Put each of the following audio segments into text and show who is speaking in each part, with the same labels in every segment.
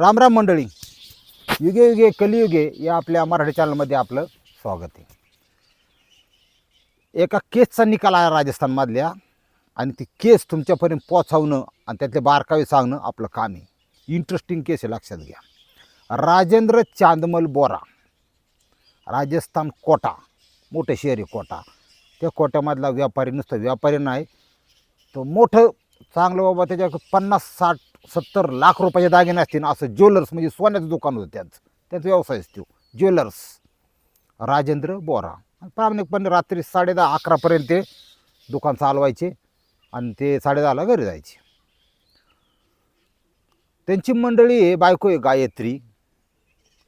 Speaker 1: रामराम मंडळी. युगे युगे कलियुगे या आपल्या मराठी चॅनलमध्ये आपलं स्वागत आहे. एका केसचा निकाल आला राजस्थानमधल्या आणि ती केस तुमच्यापर्यंत पोचवणं आणि त्यातले बारकावे सांगणं आपलं काम आहे. इंटरेस्टिंग केस आहे लक्षात घ्या. राजेंद्र चांदमल बोरा राजस्थान कोटा मोठं शहर आहे कोटा. त्या कोट्यामधला व्यापारी नुसतं व्यापारी नाही. तो मोठं चांगलं बाबा त्याच्या पन्नास साठ सत्तर लाख रुपयाचे दागिने असतील असं ज्वेलर्स म्हणजे सोन्याचं दुकान होतं त्यांचं. त्यांचा व्यवसाय असतो ज्वेलर्स. राजेंद्र बोरा. प्रामाणिकपणे रात्री साडेदहा अकरापर्यंत ते दुकान चालवायचे आणि ते साडेदहाला घरी जायचे. त्यांची मंडळी आहे बायको आहे गायत्री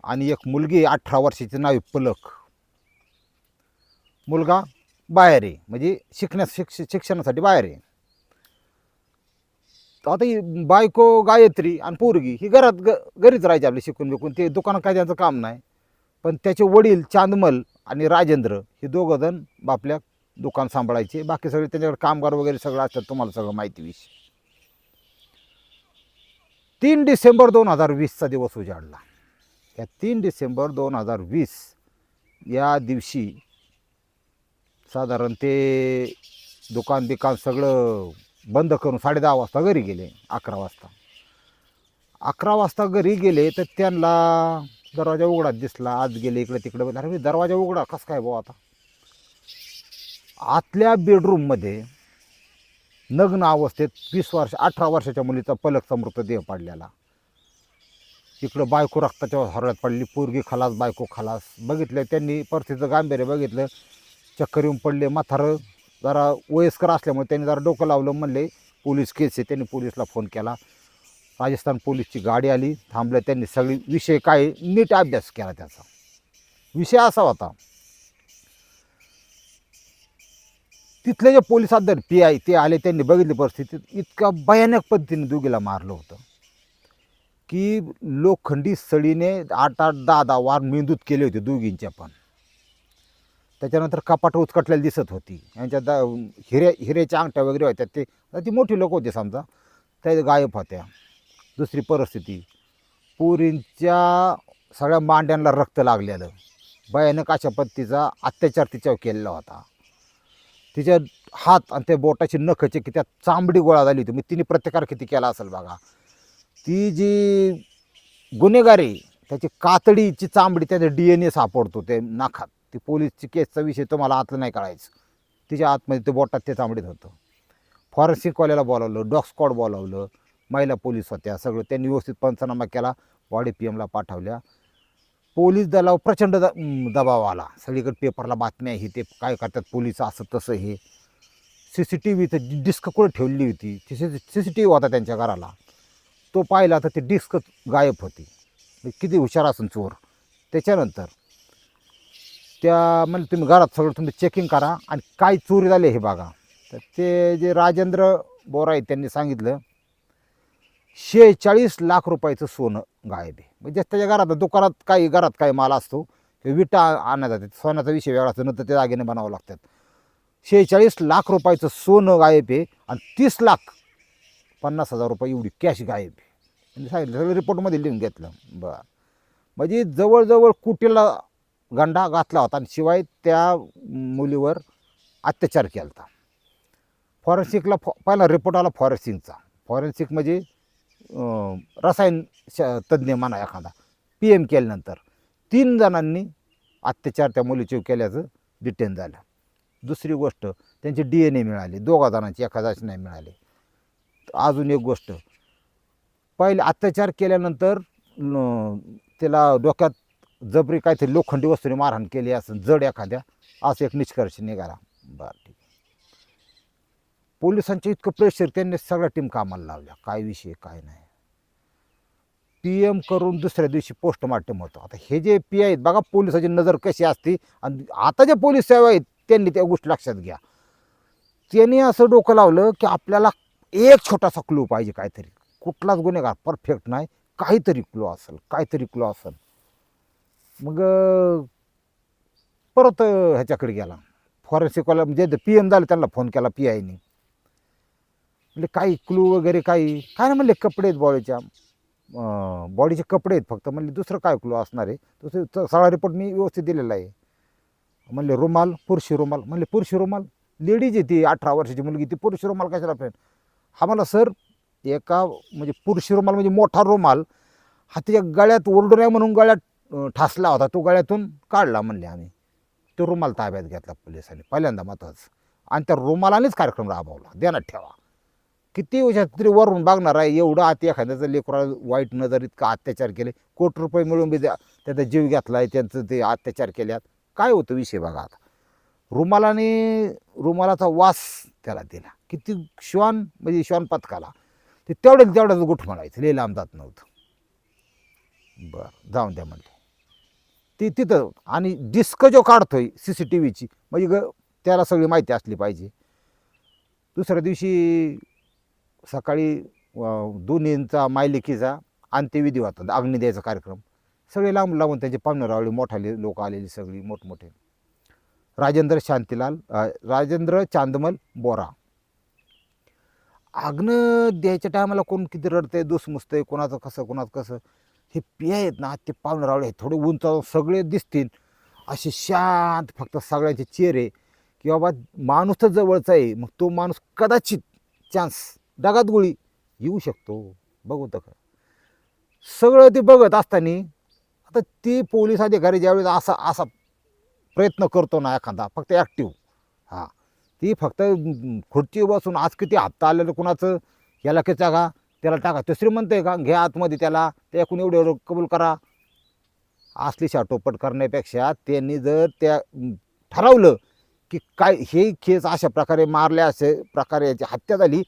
Speaker 1: आणि एक मुलगी अठरा वर्षाची नाव पलक. मुलगा बाहेर आहे म्हणजे शिकण्यास शिक्ष शिक्षणासाठी बाहेर आहे. आता ही बायको गायत्री आणि पोरगी ही घरात ग घरीच राहायची आपली शिकून बिकून. ते दुकानात काय त्यांचं काम नाही. पण त्याचे वडील चांदमल आणि राजेंद्र हे दोघं जण बापल्या दुकान सांभाळायचे. बाकी सगळे त्यांच्याकडे कामगार वगैरे सगळं असतात तुम्हाला सगळं माहिती विषय. तीन डिसेंबर दोन हजार वीसचा दिवस उजाडला. या तीन डिसेंबर दोन हजार वीस या दिवशी साधारण ते दुकान बिकान सगळं बंद करून साडेदहा वाजता घरी गेले अकरा वाजता. अकरा वाजता घरी गेले तर त्यांना दरवाजा उघडा दिसला आज गेले इकडे तिकडे अरे मी दरवाजा उघडा कसं काय भाऊ आता? आतल्या बेडरूममध्ये नग्न अवस्थेत वीस वर्ष अठरा वर्षाच्या मुलीचा पलकचा मृतदेह पडलेला. इकडं बायको रक्ताच्या हरळ्यात पडली पोरगी खलास बायको खलास. बघितलं त्यांनी परिस्थितीचं गांभीर्य बघितलं चक्कर येऊन पडले माथारं जरा वयस्कर असल्यामुळे त्यांनी जरा डोकं लावलं म्हणले पोलीस केस आहे. त्यांनी पोलीसला फोन केला. राजस्थान पोलीसची गाडी आली थांबलं. त्यांनी सगळी विषय काय नीट अभ्यास केला त्याचा. विषय असा होता तिथले जे पोलीस अध्यक्ष पी आय ते आले त्यांनी बघितली परिस्थिती. इतका भयानक पद्धतीने दुगीला मारलं होतं. की लोखंडी सळीने आठ आठ दहा दहा वार मेंदूत केले होते दोघींच्या पण. त्याच्यानंतर कपाट उचकटलेली दिसत होती. यांच्या दा हिरे हिरेच्या अंगठ्या वगैरे होत्या. ते ती मोठी लोक होते समजा. त्या गायब होत्या. दुसरी परिस्थिती. पोरींच्या सगळ्या मांड्यांना रक्त लागलेलं. भयानक अशा पद्धतीचा अत्याचार तिच्यावर केलेला होता. तिच्या हात आणि त्या बोटाची नखचे की त्यात चांबडी गोळा झाली होती. मग तिने प्रतिकार किती केला असेल बघा. ती जी गुन्हेगारी त्याची कातडीची चांबडी त्याचं डी एन ए सापडतो ते नाखात ती पोलीसची केसचा विषय तुम्हाला आतलं नाही कळायचं. तिच्या आतमध्ये ते बोटात ते चांबडीत होतं. फॉरेन्सिकवाल्याला बोलावलं डॉग स्कॉड बोलावलं महिला पोलीस होत्या सगळं त्यांनी व्यवस्थित पंचनामा केला बॉडी पी एमला पाठवल्या. पोलीस दलावर प्रचंड द दबाव आला. सगळीकडे पेपरला बातम्या ही ते काय करतात पोलीस असं तसं हे. सी सी टी व्ही तर डिस्क कुठं ठेवली होती? C C C C T V होता त्यांच्या घराला. तो पाहिला तर ते डिस्क गायब होती. किती हुशार असून चोर. त्याच्यानंतर त्या म्हणजे तुम्ही घरात सगळं तुम्ही चेकिंग करा आणि काय चोरी झाली हे बघा. तर ते जे राजेंद्र बोरा आहेत त्यांनी सांगितलं शेहेचाळीस लाख रुपयाचं सोनं गायब आहे. म्हणजे त्याच्या घरात दुकानात काही घरात काही माल असतो ते विटा आणण्यात जाते सोन्याचा विषय वेगळा असतो नंतर ते दागिने बनावं लागतात. शेहेचाळीस लाख रुपयाचं सोनं गायब आहे आणि तीस लाख पन्नास हजार रुपये एवढी कॅश गायब आहे. त्यांनी सांगितलं सगळं रिपोर्टमध्ये लिहून घेतलं. बरं. म्हणजे जवळजवळ कुटीला गंडा घातला होता आणि शिवाय त्या मुलीवर अत्याचार केला होता फॉरेन्सिकला फॉ पहिला रिपोर्ट आला फॉरेन्सिकचा फॉरेन्सिक म्हणजे रसायन श तज्ज्ञ म्हणा एखादा. पी एम केल्यानंतर. तीन जणांनी अत्याचार त्या मुलीचे केल्याचं डिटेन झालं. दुसरी गोष्ट त्यांची डी एन ए मिळाली. दोघा जणांची एखादाच नाही मिळाली. अजून एक गोष्ट. पहिले अत्याचार केल्यानंतर त्याला डोक्यात जबरी काहीतरी लोखंडी वस्तूने मारहाण केली असं जड एखाद्या असं एक निष्कर्ष निघाला. बरं ठीक पोलिसांचे इतकं प्रेशर त्यांनी सगळ्या टीम कामाला लावल्या. काय विषय काय नाही. पी एम करून दुसऱ्या दिवशी पोस्टमार्टम होतं. आता हे जे पी आहेत बघा पोलिसाची नजर कशी असते. आणि आता जे पोलीस सेवा आहेत त्यांनी त्या गोष्टी लक्षात घ्या. त्यांनी असं डोकं लावलं की आपल्याला एक छोटासा क्लू पाहिजे काहीतरी. कुठलाच गुन्हेगार परफेक्ट नाही. काहीतरी क्लू असेल काहीतरी क्लू असेल. मग परत ह्याच्याकडे गेला. फॉरेन्सिकवाला म्हणजे पी एम झालं त्यांना फोन केला पी आयनी म्हणजे काही क्लू वगैरे काही काय ना म्हणले कपडे आहेत बॉडीच्या. बॉडीचे कपडे आहेत फक्त. म्हणले दुसरं काय क्लू असणार आहे? तसं सगळा रिपोर्ट मी व्यवस्थित दिलेला आहे. म्हणले रुमाल पुरुषी रुमाल. म्हणले पुरुषी रुमाल? लेडीज आहे ती अठरा वर्षाची मुलगी. ती पुरुषी रुमाल कशाला फ्रेंड हा मला सर एका म्हणजे पुरुषी रुमाल म्हणजे मोठा रुमाल. हा त्याच्या गळ्यात ओरडू नये म्हणून गळ्यात ठासला होता तो गळ्यातून काढला म्हणले आम्ही. तो रुमाल ताब्यात घेतला पोलिसांनी. पहिल्यांदा मातच आणि त्या रुमालानेच कार्यक्रम राबवला. देण्यात ठेवा. किती वर्षात तरी वरून बघणार आहे. एवढं आत एखाद्याचं लेकरा वाईट नजर इतका अत्याचार केले. कोटी रुपये मिळून बी द्या त्याचा जीव घेतला आहे त्यांचं ते अत्याचार केल्यात. काय होतं विषय बघा आता. रुमालाने रुमालाचा वास त्याला दिला. किती श्वान म्हणजे श्वान पथकाला. ते तेवढ्याच तेवढ्याच गुठ म्हणायचं लई आमदात नव्हतं. बरं जाऊन द्या म्हणले. ती तिथं आणि डिस्क जो काढतोय सी सी टी व्हीची म्हणजे ग त्याला सगळी माहिती असली पाहिजे. दुसऱ्या दिवशी सकाळी दोन्हींचा मायलेकीचा अंत्यविधी होता अग्नी द्यायचा कार्यक्रम. सगळे लांब लांबून त्यांचे पाहुणेरावळे मोठाले लोक आलेली सगळी मोठमोठे. राजेंद्र शांतीलाल राजेंद्र चांदमल बोरा. आग्न द्यायच्या टायमाला कोण किती रडतंय दुसमुसतंय कोणाचं कसं कोणाचं कसं? हे पिया आहेत ना ते पाहुणेरावळे आहेत थोडे उंच सगळे दिसतील. असे शांत फक्त सगळ्यांचे चेहरे की बाबा माणूस तर जवळचा आहे मग तो माणूस कदाचित चान्स डगात गोळी येऊ शकतो. बघू तर सगळं ते बघत असताना आता ते पोलीस अधिकारी ज्यावेळेस असा असा प्रयत्न करतो ना एखादा फक्त ॲक्टिव्ह हां. ती फक्त खुर्ची बसून आज किती हप्ता आलेलं कुणाचं? याला कचा का? त्याला टाका. तो श्रीमंत आहे का? घ्या आतमध्ये त्याला. ते एकूण एवढे एवढं कबूल करा. असली शाटोपट करण्यापेक्षा त्यांनी जर त्या ठरवलं की काय हे खेच अशा प्रकारे मारल्या असे प्रकारे याची हत्या झाली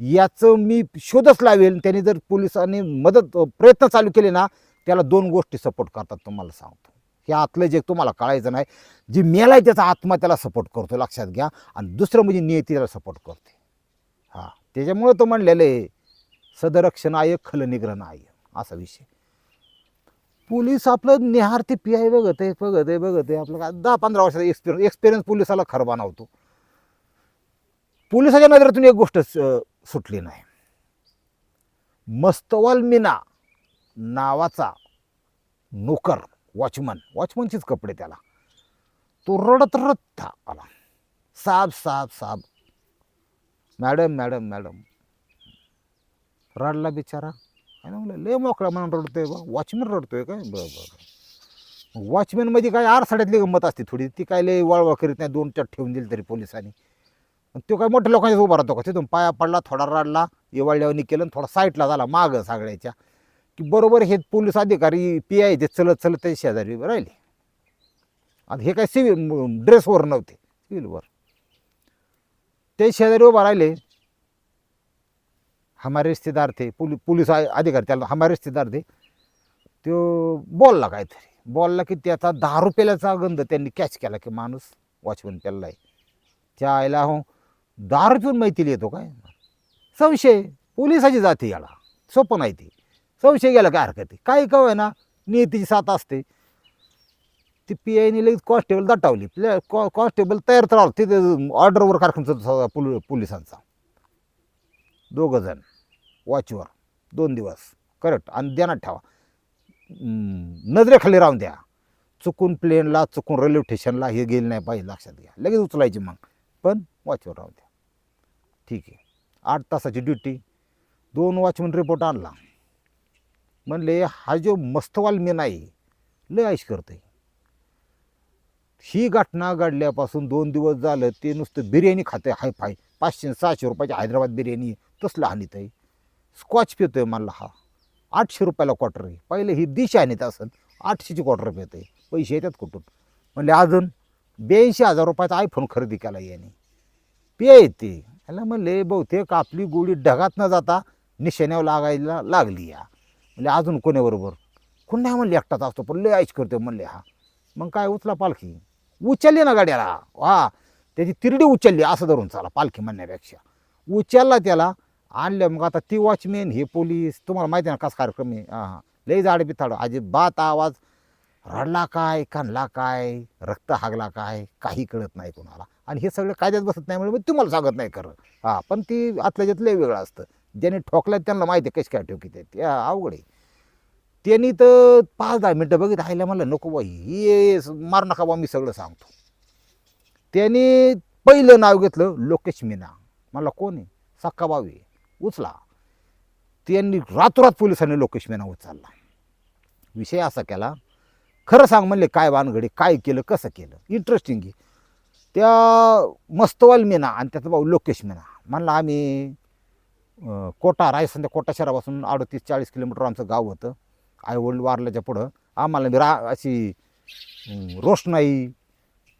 Speaker 1: याचं मी शोधच लावेल. त्यांनी जर पोलिसांनी मदत प्रयत्न चालू केले ना त्याला दोन गोष्टी सपोर्ट करतात तुम्हाला सांगतो. हे आतलं जे तुम्हाला कळायचं नाही जे मेला आहे त्याचा आत्मा त्याला सपोर्ट करतो लक्षात घ्या. आणि दुसरं म्हणजे नियती त्याला सपोर्ट करते. हां. त्याच्यामुळं तो म्हणलेलं आहे सदरक्षण आय खलनिग्रहण आय असा विषय. पोलीस आपलं निहार ते पी आय बघत आहे बघत आहे बघत आहे आपलं काय दहा पंधरा वर्षाचा एक्सपिरियन्स एक्सपिरियन्स पोलिसाला खरं बनवतो. पोलिसाच्या नजरेतून एक गोष्ट सुटली नाही. मस्तवाल मीना नावाचा नोकर वॉचमन वॉचमनचेच कपडे त्याला. तो रडत रडत आला. साब साब साब. Madam madam madam. रडला बिचारा. आणि म्हणलं लय मोकळा म्हणून रडतोय बा वॉचमॅन रडतोय काय? बरं बरं वॉचमॅनमध्ये काय आरसाड्यातली गंमत असते थोडी. ती काय लय वळवळ करीत नाही दोन चार ठेवून दिली तरी पोलिसांनी. पण तो काय मोठ्या लोकांच्या उभा राहतो का? तिथून पाया पडला थोडा रडला येवाळल्यावर केलं थोडा साईटला झाला मागं सगळ्याच्या. की बरोबर हे पोलीस अधिकारी पी आय ते चलत चलत त्याच्या शेजारी राहिले. आणि हे काय सिव्हिल ड्रेसवर नव्हते. सिव्हिलवर ते शेजारी उभा राहिले. हमारे रिश्तेदार थे पुलिस पुलिस अधिकारी त्याला हमारे रिश्तेदार थे तो बोलला काहीतरी बोलला की त्याचा दहा रुपयाचा गंध त्यांनी कॅच केला की माणूस वॉचमन पेलला आहे. त्या आईला हो दहा रुपये माहिती येतो काय? संशय. पोलिसाची जाते याला. सोपं नाही ती. संशय गेला काय हरकत आहे? काही आहे ना नियतीची साथ असते. ती पी आयने लगेच कॉन्स्टेबल दटावली. कॉन्स्टेबल तयार तर तिथे ऑर्डरवर कार्यक्रम पोलिसांचा. दोघं जण. वॉचवर. दोन दिवस. करेक्ट आणि ध्यानात ठेवा. नजरेखाली राहून द्या. चुकून प्लेनला चुकून रेल्वे स्टेशनला हे गेलं नाही पाहिजे लक्षात घ्या. लगेच उचलायची मग. पण वॉचवर राहू द्या. ठीक आहे. आठ तासाची ड्युटी दोन वॉचमन रिपोर्ट आणला. म्हणले हा जो मस्तवाल मी नाही लय ऐश करतोय. ही घटना घडल्यापासून दोन दिवस झालं ते नुसतं बिर्याणी खाते हाय फाय. पाचशे सहाशे रुपयाची हैदराबाद बिर्याणी तसलं हानीत आहे स्कॉच पितोय म्हणला हा. आठशे रुपयाला क्वार्टर आहे. पहिले ही दिशा आणत असेल आठशेची क्वार्टर आहे पैसे येतात कुठून? म्हणले अजून ब्याऐंशी हजार रुपयाचा आयफोन खरेदी केला याने. पे येते ह्याला याला म्हणले बहुतेक आपली गोळी ढगात न जाता निशाण्यावर लागायला लागली या. म्हणजे अजून कोण्याबरोबर? कोण नाही म्हणले एकटाच असतो. पण लय ऐश करतो म्हणले हा. मग काय उचला पालखी? उचलली ना गाड्याला. हा. त्याची तिरडी उचलली. असं धरून चाला पालखी म्हणण्यापेक्षा. उचलला त्याला. आणलं मग आता ती वॉचमॅन हे पोलीस तुम्हाला माहिती आहे ना कसा कार्यक्रम आहे? हां लई जाड बिथाड अजिबात आवाज रडला काय कानला काय रक्त हागला काय काही कळत नाही कोणाला. आणि हे सगळं कायद्यात बसत नाही म्हणून तुम्हाला सांगत नाही खरं. हां पण ती आतल्या ज्यात लय वेगळं असतं. ज्याने ठोकल्यात त्यांना माहिती आहे कशी काय ठोकी ते. त्या अवघड आहे. त्यांनी तर पाच दहा मिनटं बघित राहिल्या म्हणलं नको बाई हे मार नका बा मी सगळं सांगतो. त्यांनी पहिलं नाव घेतलं लोकेश मीना. मला कोण आहे? सक्का भाऊ आहे. उचला. त्यांनी रातोरात पोलिसांनी लोकेश मेना उचलला. विषय असा केला खरं सांग म्हणले काय वानगडे काय केलं कसं केलं? इंटरेस्टिंग आहे. त्या मस्तवाल मेना आणि त्याचा भाऊ लोकेश मेना म्हणला आम्ही कोटा राजस्थानच्या कोटा शहरापासून अडतीस चाळीस किलोमीटर आमचं गाव होतं. आईवडील वारल्याच्या पुढं आम्हाला रा अशी रोषणाई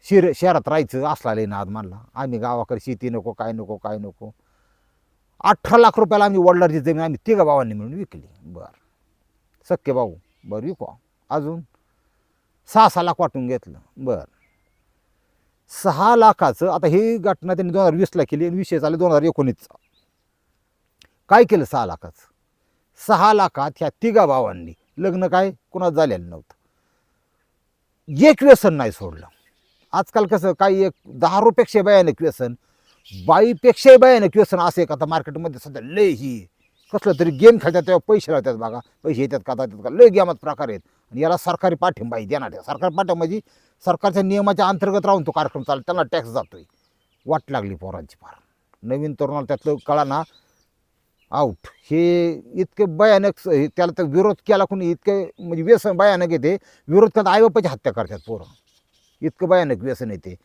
Speaker 1: शिर शहरात राहायचं असला लई नाद मानला आम्ही गावाकडे शेती नको काय नको काय नको. अठरा लाख रुपयाला आम्ही वडिलांची जमीन आम्ही तिघा भावांनी मिळून विकली. बरं. सख्खे भाऊ. बरं विकू अजून सहा सहा लाख वाटून घेतलं. बरं. सहा लाखाचं आता ही घटना त्यांनी दोन हजार वीसला केली आणि विषय चालले दोन हजार एकोणीसचा. काय केलं सहा लाखाचं? सहा लाखात ह्या तिघा भावांनी लग्न काय? कुणाचं झालेलं नव्हतं. एक व्यसन नाही सोडलं. आजकाल कसं काही एक दहा रुपयापेक्षा एक व्यसन बाईपेक्षाही भयानक व्यसन असं एक आता मार्केटमध्ये सध्या लय ही कसलं तरी गेम खेळतात तेव्हा पैसे लावतात बघा. पैसे येतात का जातात का? लय गेमात प्रकार आहेत. आणि याला सरकारी पाठिंबा आहे देणार आहे. सरकारी पाठिंबा म्हणजे सरकारच्या नियमाच्या अंतर्गत राहून तो कार्यक्रम चालतो त्यांना टॅक्स जातो आहे वाट लागली पोरांची फार. नवीन तरुणाला त्यातलं कळा ना आऊट हे इतके भयानक हे त्याला तर विरोध केला कोणी इतके म्हणजे व्यसन भयानक येते विरोध करता आईबापाची हत्या करतात पोरं. इतकं भयानक व्यसन येते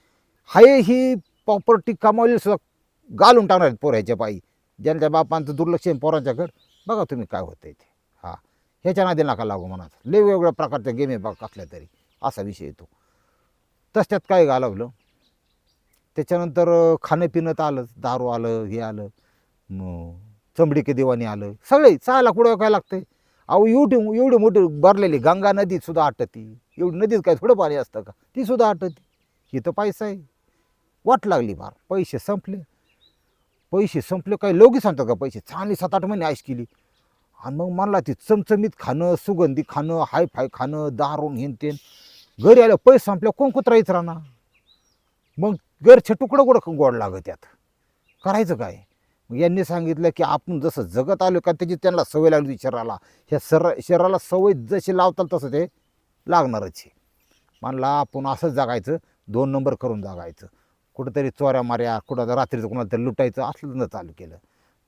Speaker 1: हाय ही प्रॉपर्टी कमावली सुद्धा घालून टाकणार आहेत पोराच्या पायी. ज्यांच्या बापांचं दुर्लक्ष आहे पोरांच्याकडं बघा तुम्ही काय होतं ते. हां. ह्याच्या नादी नका लागू मनात. लय वेगवेगळ्या प्रकारच्या गेम आहे बघा कसल्या तरी. असा विषय येतो तसं काय घालवलं? त्याच्यानंतर खाणं पिणं तर आलंच. दारू आलं हे आलं चमडी के दिवाणी आलं. सगळे चायला कुठं काय लागतंय? अहो एवढी एवढी मोठी भरलेली गंगा नदीसुद्धा आटती. एवढी नदीत काय थोडं पाणी असतं का? तीसुद्धा आटती. ही तर पैसा आहे. वाट लागली फार पैसे संपले. पैसे संपले काय लोकी सांगतात का पैसे? चांगली सात आठ महिने आईश केली. आणि मग मला ती चमचमीत खाणं सुगंधी खाणं हाय फाय खाणं दारून हेन तेन. घरी आलं पैसे संपल्या कोण कुत्रायचं राहणार? मग घरचे तुकडं कुठं गोड लागत त्यात करायचं काय? मग यांनी सांगितलं की आपण जसं जगत आलो का त्याची त्यांना सवय लागली शरीराला. ह्या सर शरीराला सवय जशी लावताल तसं ते लागणारच आहे. म्हणला आपण असंच जगायचं. दोन नंबर करून जगायचं. कुठंतरी चोऱ्या माऱ्या कुठं रात्रीचं कुणाला तरी लुटायचं असलं चालू केलं.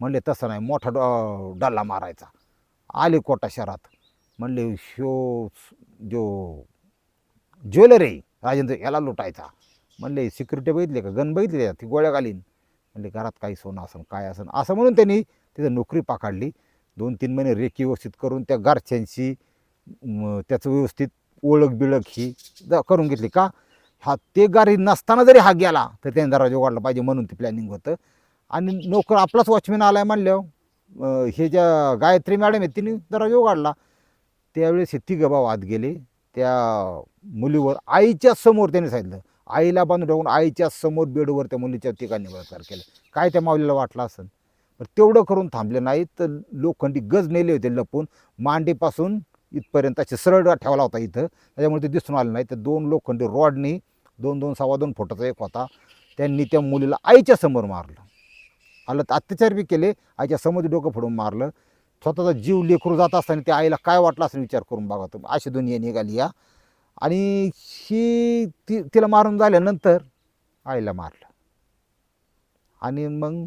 Speaker 1: म्हणले तसं नाही मोठा डॉ डल्ला मारायचा. आले कोटा शहरात. म्हणले शो जो ज्वेलरी राजेंद्र याला लुटायचा. म्हणले सिक्युरिटी बघितली का? गन बघितली का? ती गोळ्या घालीन. म्हणले घरात काही सोनं असन काय असन? असं म्हणून त्यांनी तिथं नोकरी पाकाडली. दोन तीन महिने रेखी व्यवस्थित करून त्या गारच्यांशी त्याचं व्यवस्थित ओळख बिळख ही ज- करून घेतली. का? हा ते गाडी नसताना जरी हा गेला तर त्याने दरवाजा उघडला पाहिजे म्हणून ते प्लॅनिंग होतं. आणि नोकर आपलाच वॉचमॅन आलाय म्हणल्यावर हे ज्या गायत्री मॅडम आहेत तिने दरवाजा उघडला. त्यावेळेस हे तिघं भाऊ आत गेले. त्या मुलीवर आईच्या समोर त्यांनी सांगितलं आईला बांधून ठेवून आईच्या समोर बेडवर त्या मुलीच्या ठिकाणी बलात्कार केलं. काय त्या माऊलीला वाटलं असेल? पण तेवढं करून थांबले नाही तर लोखंडी गज नेले होते लपून. मांडीपासून इथपर्यंत असे सरळ ठेवला होता इथं. त्याच्यामुळे ते दिसून आलं नाही. तर दोन लोखंडी रॉडनी दोन दोन सव्वा दोन फुटाचा एक होता. त्यांनी त्या मुलीला आईच्या समोर मारलं. आलं तर अत्याचार बी केले आईच्या समोर डोकं फोडून मारलं. स्वतःचा जीव लेकरू जात असताना त्या आईला काय वाटलं असं विचार करून बघा तुम्ही. अशी दुनिया निघाली या. आणि ही ती तिला मारून झाल्यानंतर आईला मारलं. आणि मग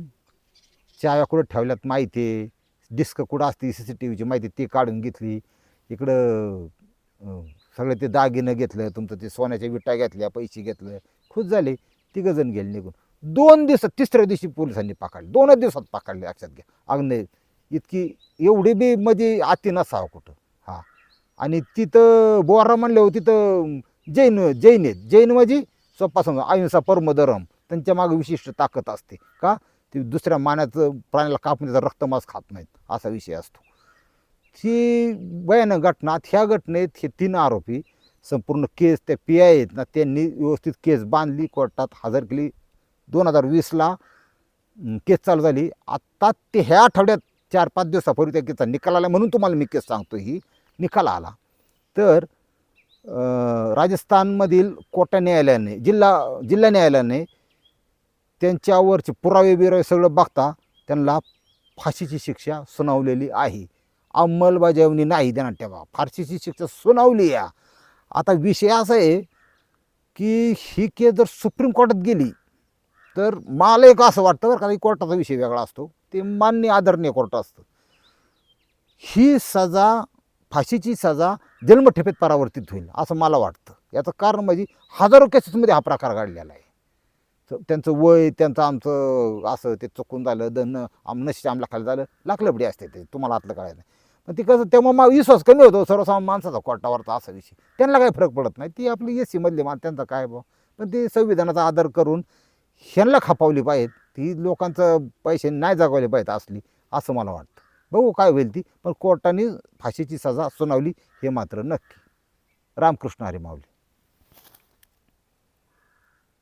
Speaker 1: चाव्या कुठं ठेवल्यात माहिती आहे. डिस्क कुठं असते सी सी टी व्हीची माहिती ती काढून घेतली. इकडं सगळं ते दागिनं घेतलं तुमचं ते सोन्याच्या विटा घेतल्या पैसे घेतलं. खुश झाले. तिघं जण गेले निघून. दोन दिवसात तिसऱ्या दिवशी पोलिसांनी पकडले. दोनच दिवसात पकडले लक्षात घ्या. अग्ने इतकी एवढी बी मध्ये आती नसावं कुठं. हा. आणि तिथं बोरा म्हणल्यावर हो, तिथं जैन जैन आहेत. जैन म्हणजे सोप्पा समजा अहिंसा परमधरम त्यांच्या मागे विशिष्ट ताकद असते. का? ते दुसऱ्या मानाचं प्राण्याला कापून त्याचा रक्तमास खात नाहीत. असा विषय असतो. ती भयानक घटना ह्या घटनेत हे तीन आरोपी संपूर्ण केस त्या पी आय आहेत ना त्यांनी व्यवस्थित केस बांधली कोर्टात हजर केली. दोन हजार वीसला केस चालू झाली. आत्ता ते ह्या आठवड्यात चार पाच दिवसापूर्वी त्या केसचा निकाल आला म्हणून तुम्हाला मी केस सांगतो ही निकाल आला. तर राजस्थानमधील कोटा न्यायालयाने जिल्हा जिल्हा न्यायालयाने त्यांच्यावरचे पुरावे बिरावे सगळं बघता त्यांना फाशीची शिक्षा सुनावलेली आहे. अंमलबजावणी नाही देणार तेव्हा. फारशीची शिक्षा सुनावली या. आता विषय असा आहे की ही केस जर सुप्रीम कोर्टात गेली तर मला एक असं वाटतं बरं का कोर्टाचा विषय वेगळा असतो. ते मान्य आदरणीय कोर्ट असतं. ही सजा फाशीची सजा जन्मठेपेत परावर्तित होईल असं मला वाटतं. याचं कारण म्हणजे हजारो केसेसमध्ये हा प्रकार घडलेला आहे. तर त्यांचं वय त्यांचं आमचं असं ते चुकून झालं दन आम नशी आमला खाली झालं लाकलबडी असते ते. तुम्हाला आतलं कळायचं पण ती कसं तेव्हा मा विश्वास कमी होतो सर्वसामान्य माणसाचा कोर्टावरचा असा विषय. त्यांना काही फरक पडत नाही. ती आपली एस सीमधली मान त्यांचा काय बा पण ते संविधानाचा आदर करून ह्यांना खपावली पाहिजेत. ती लोकांचं पैसे नाही जागवले पाहिजेत असली असं मला वाटतं. बघू काय होईल ती. पण कोर्टाने फाशीची सजा सुनावली हे मात्र नक्की. रामकृष्ण हरे माऊली.